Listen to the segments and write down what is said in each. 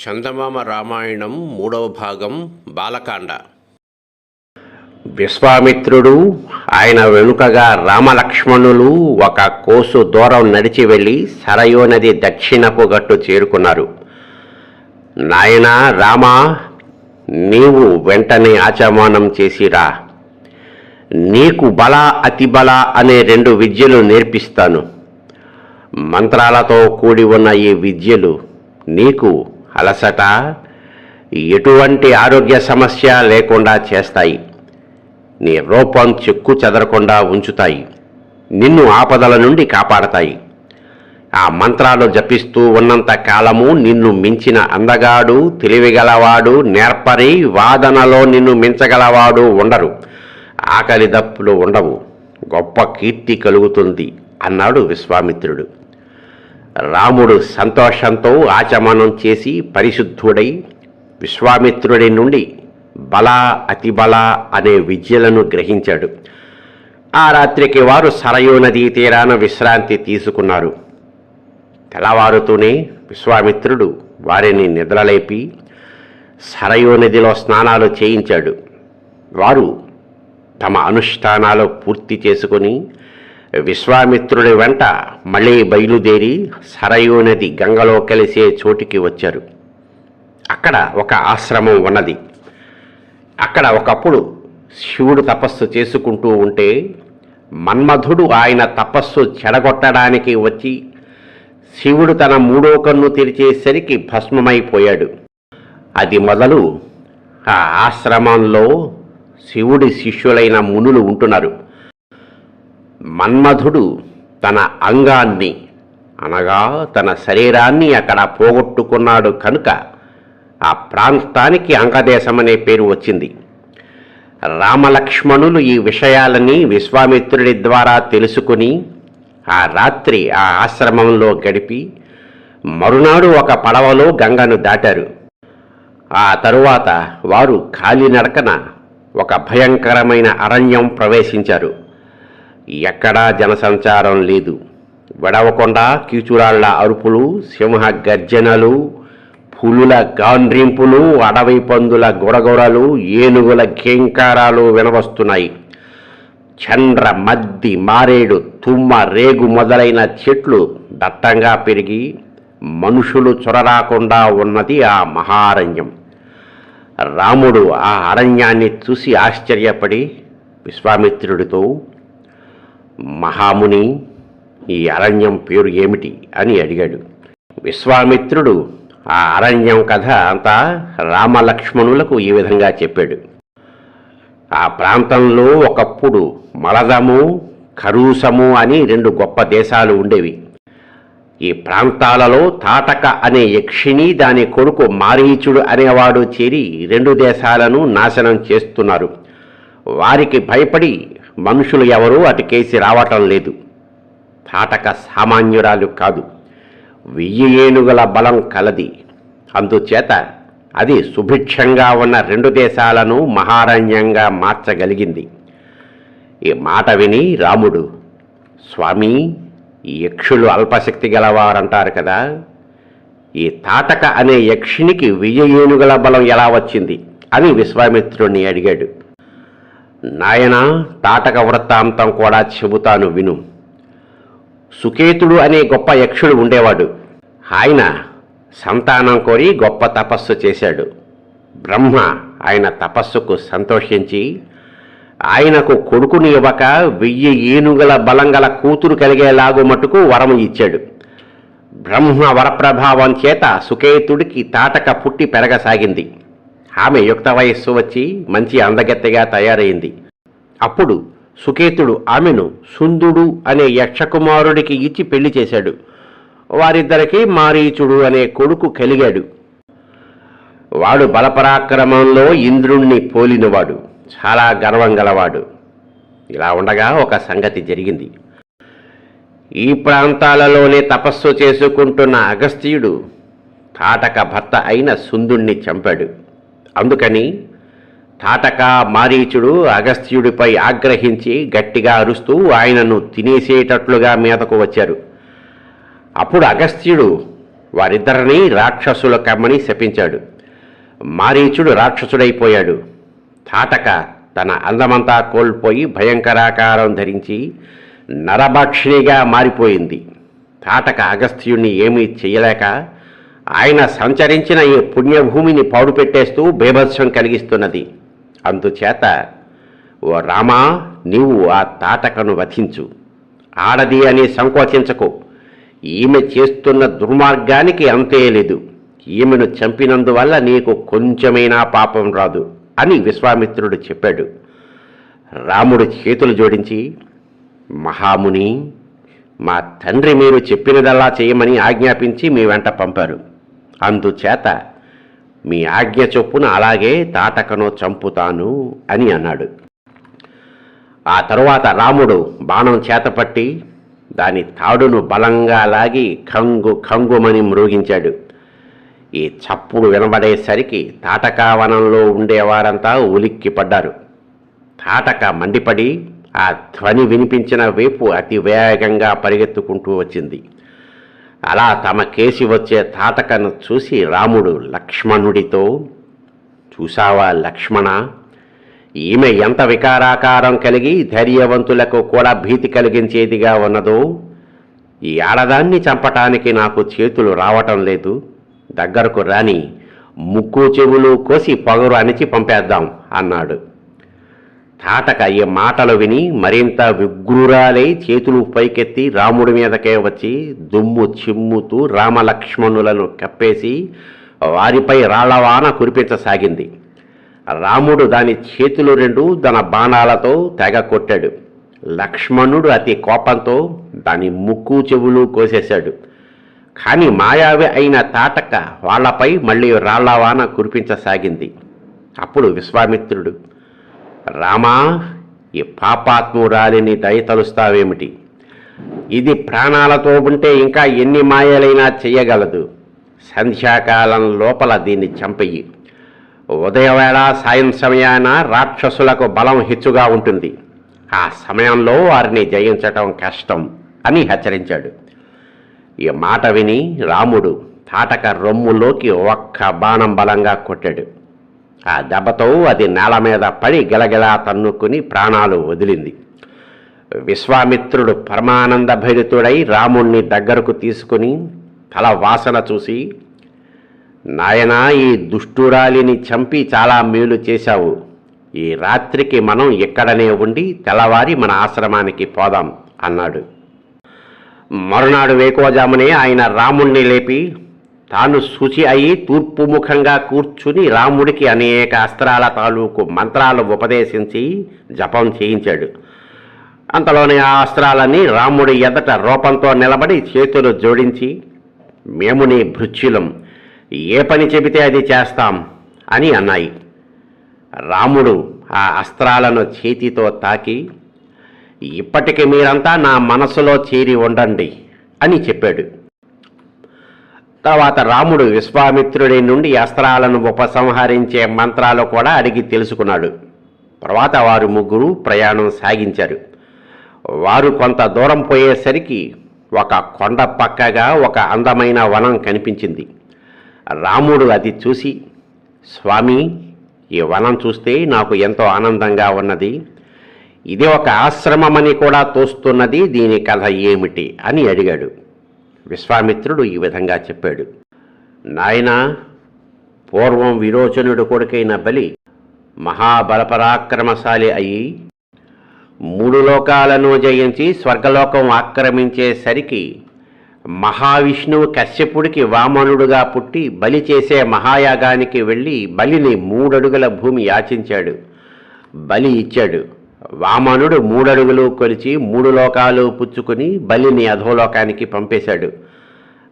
చందమామ రామాయణం మూడవ భాగం బాలకాండ. విశ్వామిత్రుడు ఆయన వెనుకగా రామలక్ష్మణులు ఒక కోసు దూరం నడిచి వెళ్ళి సరయూ నది దక్షిణపు గట్టు చేరుకున్నారు. నాయనా రామా నీవు వెంటనే ఆచమానం చేసిరా. నీకు బల అతి బల అనే రెండు విద్యలు నేర్పిస్తాను. మంత్రాలతో కూడి ఉన్న ఈ విద్యలు నీకు అలసట ఎటువంటి ఆరోగ్య సమస్య లేకుండా చేస్తాయి. నీ రూపం చెక్కు చెదరకుండా ఉంచుతాయి. నిన్ను ఆపదల నుండి కాపాడతాయి. ఆ మంత్రాలు జపిస్తూ ఉన్నంత కాలము నిన్ను మించిన అందగాడు తెలివిగలవాడు నేర్పరి వాదనలో నిన్ను మించగలవాడు ఉండరు. ఆకలి దప్పులు ఉండవు. గొప్ప కీర్తి కలుగుతుంది అన్నాడు విశ్వామిత్రుడు. రాముడు సంతోషంతో ఆచమనం చేసి పరిశుద్ధుడై విశ్వామిత్రుడి నుండి బల అతిబల అనే విద్యలను గ్రహించాడు. ఆ రాత్రికి వారు సరయూ నదీ తీరాన విశ్రాంతి తీసుకున్నారు. తెల్లవారుతూనే విశ్వామిత్రుడు వారిని నిద్రలేపి సరయూ నదిలో స్నానాలు చేయించాడు. వారు తమ అనుష్ఠానాలు పూర్తి చేసుకుని విశ్వామిత్రుడి వెంట మళ్ళీ బయలుదేరి సరయూ నది గంగలో కలిసే చోటికి వచ్చారు. అక్కడ ఒక ఆశ్రమం ఉన్నది. అక్కడ ఒకప్పుడు శివుడు తపస్సు చేసుకుంటూ ఉంటే మన్మధుడు ఆయన తపస్సు చెడగొట్టడానికి వచ్చి శివుడు తన మూడో కన్ను తెరిచేసరికి భస్మమైపోయాడు. అది మొదలు ఆ ఆశ్రమంలో శివుడి శిష్యులైన మునులు ఉంటున్నారు. మన్మధుడు తన అంగాన్ని అనగా తన శరీరాన్ని అక్కడ పోగొట్టుకున్నాడు కనుక ఆ ప్రాంతానికి అంగదేశం అనే పేరు వచ్చింది. రామలక్ష్మణులు ఈ విషయాలని విశ్వామిత్రుడి ద్వారా తెలుసుకుని ఆ రాత్రి ఆ ఆశ్రమంలో గడిపి మరునాడు ఒక పడవలో గంగను దాటారు. ఆ తరువాత వారు కాలినడకన ఒక భయంకరమైన అరణ్యం ప్రవేశించారు. ఎక్కడా జనసంచారం లేదు. విడవకుండా కీచురాళ్ళ అరుపులు సింహ గర్జనలు పులుల గాండ్రింపులు అడవి పందుల గొడగొడలు ఏనుగుల కేంకారాలు వినవస్తున్నాయి. చండ్ర మద్ది మారేడు తుమ్మ రేగు మొదలైన చెట్లు దట్టంగా పెరిగి మనుషులు చొరరాకుండా ఉన్నది ఆ మహారణ్యం. రాముడు ఆ అరణ్యాన్ని చూసి ఆశ్చర్యపడి విశ్వామిత్రుడితో మహాముని ఈ అరణ్యం పేరు ఏమిటి అని అడిగాడు. విశ్వామిత్రుడు ఆ అరణ్యం కథ అంతా రామలక్ష్మణులకు ఈ విధంగా చెప్పాడు. ఆ ప్రాంతంలో ఒకప్పుడు మలదము కరూసము అని రెండు గొప్ప దేశాలు ఉండేవి. ఈ ప్రాంతాలలో తాటక అనే యక్షిణి దాని కొడుకు మారీచుడు అనేవాడు చేరి రెండు దేశాలను నాశనం చేస్తున్నారు. వారికి భయపడి మనుషులు ఎవరూ అటుకేసి రావటం లేదు. తాటక సామాన్యురాలు కాదు. వెయ్యి ఏనుగుల బలం కలది. అందుచేత అది సుభిక్షంగా ఉన్న రెండు దేశాలను మహారణ్యంగా మార్చగలిగింది. ఈ మాట విని రాముడు స్వామి ఈ యక్షులు అల్పశక్తి గలవారంటారు కదా. ఈ తాటక అనే యక్షినికి వెయ్యి ఏనుగుల బలం ఎలా వచ్చింది? అని విశ్వామిత్రుణ్ణి అడిగాడు. నాయన తాటక వృత్తాంతం కూడా చెబుతాను విను. సుకేతుడు అనే గొప్ప యక్షుడు ఉండేవాడు. ఆయన సంతానం కోరి గొప్ప తపస్సు చేశాడు. బ్రహ్మ ఆయన తపస్సుకు సంతోషించి ఆయనకు కొడుకుని ఇవ్వక వెయ్యి ఏనుగల బలంగల కూతురు కలిగేలాగు మటుకు వరం ఇచ్చాడు. బ్రహ్మ వరప్రభావం చేత సుకేతుడికి తాటక పుట్టి పెరగసాగింది. ఆమె యుక్త వయస్సు వచ్చి మంచి అందగత్తెగా తయారైంది. అప్పుడు సుకేతుడు ఆమెను సుందుడు అనే యక్షకుమారుడికి ఇచ్చి పెళ్ళి చేశాడు. వారిద్దరికీ మారీచుడు అనే కొడుకు కలిగాడు. వాడు బలపరాక్రమంలో ఇంద్రుణ్ణి పోలినవాడు. చాలా గర్వం గలవాడు. ఇలా ఉండగా ఒక సంగతి జరిగింది. ఈ ప్రాంతాలలోనే తపస్సు చేసుకుంటున్న అగస్త్యుడు తాటక భర్త అయిన సుందుణ్ణి చంపాడు. అందుకని తాటక మారీచుడు అగస్త్యుడిపై ఆగ్రహించి గట్టిగా అరుస్తూ ఆయనను తినేసేటట్లుగా మీదకు వచ్చారు. అప్పుడు అగస్త్యుడు వారిద్దరినీ రాక్షసుల కమ్మని శపించాడు. మారీచుడు రాక్షసుడైపోయాడు. తాటక తన అందమంతా కోల్పోయి భయంకరాకారం ధరించి నరభక్షిణిగా మారిపోయింది. తాటక అగస్త్యుణ్ణి ఏమీ చేయలేక ఆయన సంచరించిన ఈ పుణ్యభూమిని పాడుపెట్టేస్తూ బేభత్సం కలిగిస్తున్నది. అందుచేత ఓ రామా నీవు ఆ తాటకను వధించు. ఆడది అని సంకోచించకు. ఈమె చేస్తున్న దుర్మార్గానికి అంతే లేదు. ఈమెను చంపినందువల్ల నీకు కొంచెమైనా పాపం రాదు అని విశ్వామిత్రుడు చెప్పాడు. రాముడు చేతులు జోడించి మహాముని మా తండ్రి మీరు చెప్పినదల్లా చేయమని ఆజ్ఞాపించి మీ వెంట పంపారు. అందుచేత మీ ఆజ్ఞ చొప్పున అలాగే తాటకను చంపుతాను అని అన్నాడు. ఆ తరువాత రాముడు బాణం చేతపట్టి దాని తాడును బలంగా లాగి కంగు కంగుమని మృగించాడు. ఈ చప్పుడు వినబడేసరికి తాటకావనంలో ఉండేవారంతా ఉలిక్కి పడ్డారు తాటక మండిపడి ఆ ధ్వని వినిపించిన వైపు అతి వేగంగా పరిగెత్తుకుంటూ వచ్చింది. అలా తమ కేసి వచ్చే తాతకను చూసి రాముడు లక్ష్మణుడితో చూసావా లక్ష్మణ? ఈమె ఎంత వికారాకారం కలిగి ధైర్యవంతులకు కూడా భీతి కలిగించేదిగా ఉన్నదో ఈ ఆడదాన్ని చంపటానికి నాకు చేతులు రావటం లేదు. దగ్గరకు రాని ముక్కు చెవులు కోసి పొగరు అణిచి పంపేద్దాం అన్నాడు. తాటక ఈ మాటలు విని మరింత విగ్రురాలై చేతులు పైకెత్తి రాముడి మీదకే వచ్చి దుమ్ము చిమ్ముతూ రామలక్ష్మణులను కప్పేసి వారిపై రాళ్ళవాన కురిపించసాగింది. రాముడు దాని చేతులు రెండు తన బాణాలతో తెగ కొట్టాడు. లక్ష్మణుడు అతి కోపంతో దాని ముక్కు చెవులు కోసేశాడు. కానీ మాయావి అయిన తాటక వాళ్ళపై మళ్ళీ రాళ్ళవాన కురిపించసాగింది. అప్పుడు విశ్వామిత్రుడు రామా ఈ పాపాత్మురాలిని దయతలుస్తావేమిటి ఇది ప్రాణాలతో ఉంటే ఇంకా ఎన్ని మాయలైనా చేయగలదు. సంధ్యాకాలం లోపల దీన్ని చంపెయ్యి. ఉదయవేళ సాయం సమయాన రాక్షసులకు బలం హెచ్చుగా ఉంటుంది. ఆ సమయంలో వారిని జయించటం కష్టం అని హెచ్చరించాడు. ఈ మాట విని రాముడు తాటక రొమ్ములోకి ఒక్క బాణం బలంగా కొట్టాడు. ఆ దెబ్బతో అది నేల మీద పడి గిలగిలా తన్నుకుని ప్రాణాలు వదిలింది. విశ్వామిత్రుడు పరమానంద భరితుడై రాముణ్ణి దగ్గరకు తీసుకుని తల వాసన చూసి నాయనా ఈ దుష్టురాలిని చంపి చాలా మేలు చేశావు. ఈ రాత్రికి మనం ఇక్కడనే ఉండి తెల్లవారి మన ఆశ్రమానికి పోదాం అన్నాడు. మరునాడు వేకోజామునే ఆయన రాముణ్ణి లేపి తాను శుచి అయి తూర్పుముఖంగా కూర్చుని రాముడికి అనేక అస్త్రాల తాలూకు మంత్రాలు ఉపదేశించి జపం చేయించాడు. అంతలోనే ఆ అస్త్రాలని రాముడి ఎదట రూపంతో నిలబడి చేతులు జోడించి మేము నీ భృత్యులం ఏ పని చెబితే అది చేస్తాం అని అన్నాయి. రాముడు ఆ అస్త్రాలను చేతితో తాకి ఇప్పటికి మీరంతా నా మనసులో చేరి ఉండండి అని చెప్పాడు. తర్వాత రాముడు విశ్వామిత్రుడి నుండి అస్త్రాలను ఉపసంహరించే మంత్రాలు కూడా అడిగి తెలుసుకున్నాడు. తర్వాత వారు ముగ్గురు ప్రయాణం సాగించారు. వారు కొంత దూరం పోయేసరికి ఒక కొండ పక్కగా ఒక అందమైన వనం కనిపించింది. రాముడు అది చూసి స్వామి ఈ వనం చూస్తే నాకు ఎంతో ఆనందంగా ఉన్నది. ఇది ఒక ఆశ్రమమని కూడా తోస్తున్నది దీని కథ ఏమిటి? అని అడిగాడు. విశ్వామిత్రుడు ఈ విధంగా చెప్పాడు. నాయనా పూర్వం విరోచనుడు కొడుకైన బలి మహాబలపరాక్రమశాలి అయి మూడు లోకాలను జయించి స్వర్గలోకం ఆక్రమించేసరికి మహావిష్ణువు కశ్యపుడికి వామనుడుగా పుట్టి బలి చేసే మహాయాగానికి వెళ్ళి బలిని మూడడుగుల భూమి యాచించాడు. బలి ఇచ్చాడు. వామనుడు మూడడుగులు కొలిచి మూడు లోకాలు పుచ్చుకుని బలిని అధోలోకానికి పంపేశాడు.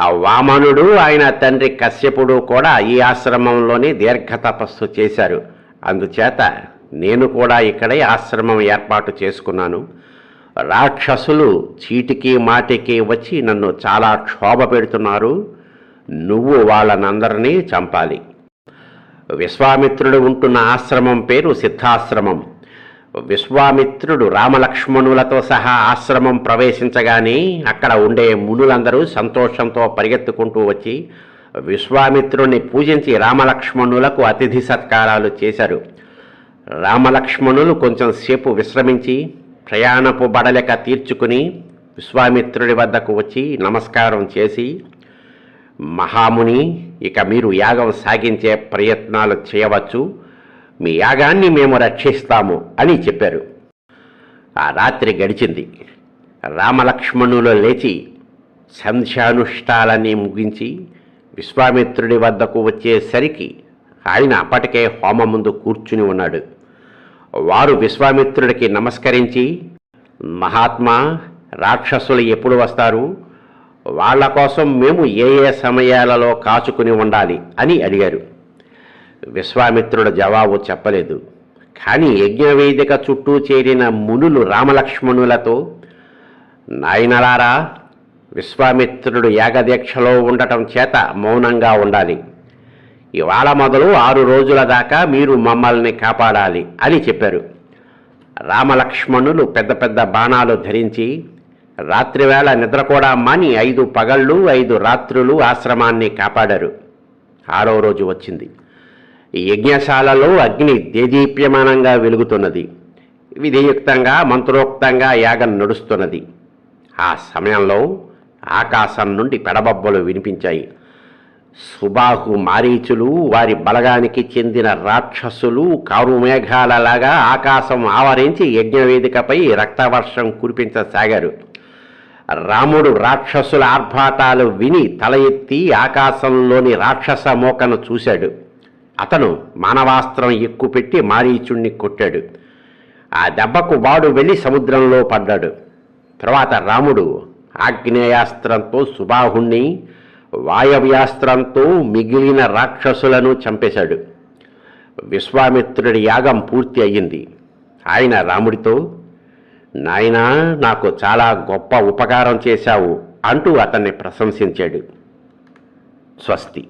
ఆ వామనుడు ఆయన తండ్రి కశ్యపుడు కూడా ఈ ఆశ్రమంలోనే దీర్ఘ తపస్సు చేశారు. అందుచేత నేను కూడా ఇక్కడే ఆశ్రమం ఏర్పాటు చేసుకున్నాను. రాక్షసులు చీటికి మాటికి వచ్చి నన్ను చాలా క్షోభ పెడుతున్నారు. నువ్వు వాళ్ళనందరినీ చంపాలి. విశ్వామిత్రుడు ఉంటున్న ఆశ్రమం పేరు సిద్ధాశ్రమం. విశ్వామిత్రుడు రామలక్ష్మణులతో సహా ఆశ్రమం ప్రవేశించగానే అక్కడ ఉండే మునులందరూ సంతోషంతో పరిగెత్తుకుంటూ వచ్చి విశ్వామిత్రుడిని పూజించి రామలక్ష్మణులకు అతిథి సత్కారాలు చేశారు. రామలక్ష్మణులు కొంచెం సేపు విశ్రమించి ప్రయాణపు బడలెక తీర్చుకుని విశ్వామిత్రుడి వద్దకు వచ్చి నమస్కారం చేసి మహాముని ఇక మీరు యాగం సాగించే ప్రయత్నాలు చేయవచ్చు. మీ యాగాన్ని మేము రక్షిస్తాము అని చెప్పారు. ఆ రాత్రి గడిచింది. రామలక్ష్మణులు లేచి సంధ్యానుష్ఠాలన్నీ ముగించి విశ్వామిత్రుడి వద్దకు వచ్చేసరికి ఆయన అప్పటికే హోమం ముందు కూర్చుని ఉన్నాడు. వారు విశ్వామిత్రుడికి నమస్కరించి మహాత్మా రాక్షసులు ఎప్పుడు వస్తారు? వాళ్ళ కోసం మేము ఏ ఏ సమయాలలో కాచుకుని ఉండాలి? అని అడిగారు. విశ్వామిత్రుడు జవాబు చెప్పలేదు. కానీ యజ్ఞవేదిక చుట్టూ చేరిన మునులు రామలక్ష్మణులతో నాయనలారా విశ్వామిత్రుడు యాగదీక్షలో ఉండటం చేత మౌనంగా ఉండాలి. ఇవాళ మొదలు ఆరు రోజుల దాకా మీరు మమ్మల్ని కాపాడాలి అని చెప్పారు. రామలక్ష్మణులు పెద్ద పెద్ద బాణాలు ధరించి రాత్రివేళ నిద్ర కూడా మాని ఐదు పగళ్ళు ఐదు రాత్రులు ఆశ్రమాన్ని కాపాడారు. ఆరో రోజు వచ్చింది. యజ్ఞశాలలో అగ్ని దేదీప్యమానంగా వెలుగుతున్నది. విధియుక్తంగా మంత్రోక్తంగా యాగం నడుస్తున్నది. ఆ సమయంలో ఆకాశం నుండి పెడబొబ్బలు వినిపించాయి. సుబాహు మారీచులు వారి బలగానికి చెందిన రాక్షసులు కారుమేఘాలలాగా ఆకాశం ఆవరించి యజ్ఞవేదికపై రక్తవర్షం కురిపించసాగారు. రాముడు రాక్షసుల ఆర్భాటాలు విని తల ఎత్తి ఆకాశంలోని రాక్షస మోకను చూశాడు. అతను మానవాస్త్రం ఎక్కుపెట్టి మారీచుణ్ణి కొట్టాడు. ఆ దెబ్బకు వాడు వెళ్ళి సముద్రంలో పడ్డాడు. తర్వాత రాముడు ఆగ్నేయాస్త్రంతో సుబాహుణ్ణి వాయవ్యాస్త్రంతో మిగిలిన రాక్షసులను చంపేశాడు. విశ్వామిత్రుడి యాగం పూర్తి అయ్యింది. ఆయన రాముడితో నాయనా నాకు చాలా గొప్ప ఉపకారం చేశావు అంటూ అతన్ని ప్రశంసించాడు. స్వస్తి.